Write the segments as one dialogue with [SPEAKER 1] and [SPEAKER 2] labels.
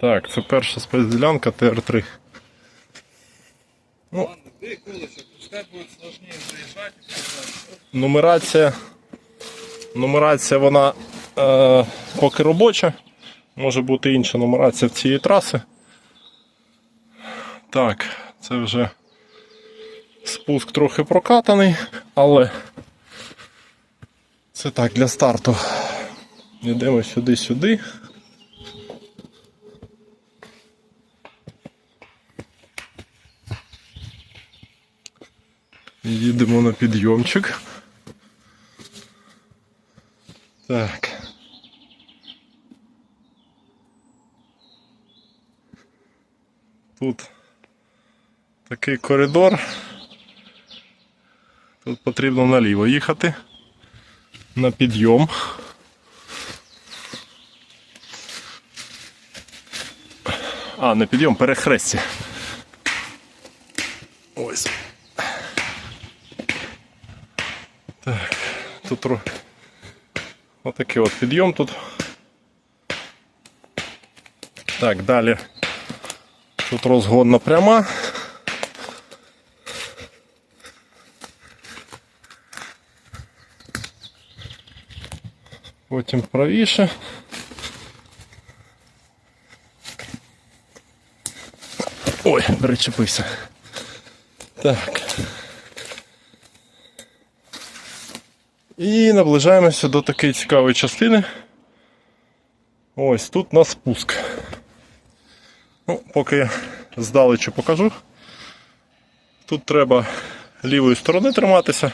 [SPEAKER 1] Так, це перша спецділянка ТР-3. Ну, нумерація. Нумерація вона е, поки робоча. Може бути інша нумерація в цієї траси. Так, це вже спуск трохи прокатаний, але це так для старту. Йдемо сюди-сюди. Їдемо на підйомчик. Так. Тут такий коридор. Тут потрібно наліво їхати на підйом. А, не підйом, перехрестя. Ось. Так, тут отакий от підйом тут. Так, далі. Тут розгонна пряма. Потім правіше. Ой, перечепився. Так. І наближаємося до такої цікавої частини. Ось тут у нас спуск. Ну, поки здалечу покажу. Тут треба лівої сторони триматися,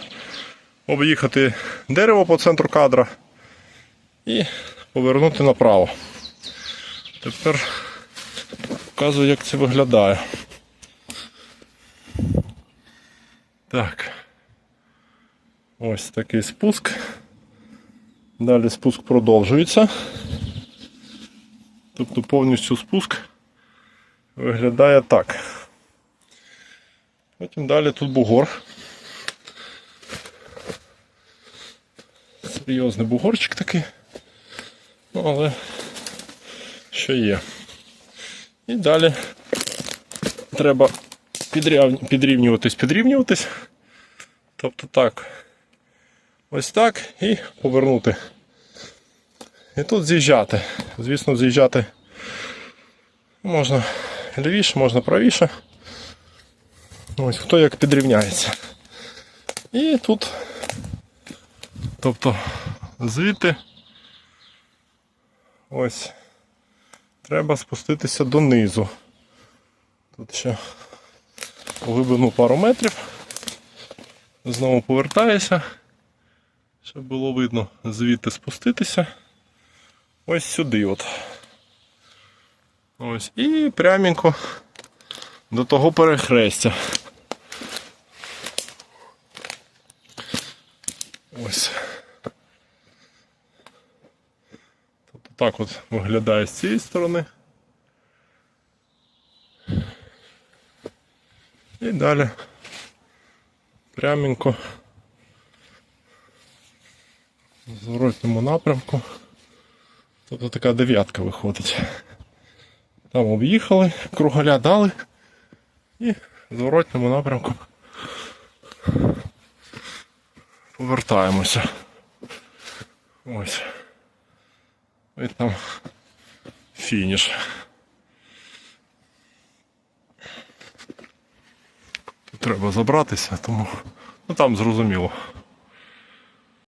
[SPEAKER 1] об'їхати дерево по центру кадра і повернути направо. Тепер показую, як це виглядає. Так. Ось такий спуск. Далі спуск продовжується. Тобто повністю спуск виглядає так. Потім далі тут бугор. Серйозний бугорчик такий. Ну, але що є. І далі треба підрівнюватись, підрівнюватись. Тобто так. Ось так і повернути. І тут з'їжджати. Звісно, з'їжджати можна лівіше, можна правіше. Ось хто як підрівняється. І тут, тобто, звідти ось треба спуститися донизу. Тут ще глибину пару метрів. Знову повертаюся, щоб було видно звідти спуститися. Ось сюди от. Ось. І пряменько до того перехрестя. Ось. Тобто так от виглядає з цієї сторони. І далі пряменько в зворотньому напрямку. Тобто така дев'ятка виходить. Там об'їхали, кругаля дали і в зворотньому напрямку повертаємося. Ось. І там фініш. Треба забратися, тому ну там зрозуміло.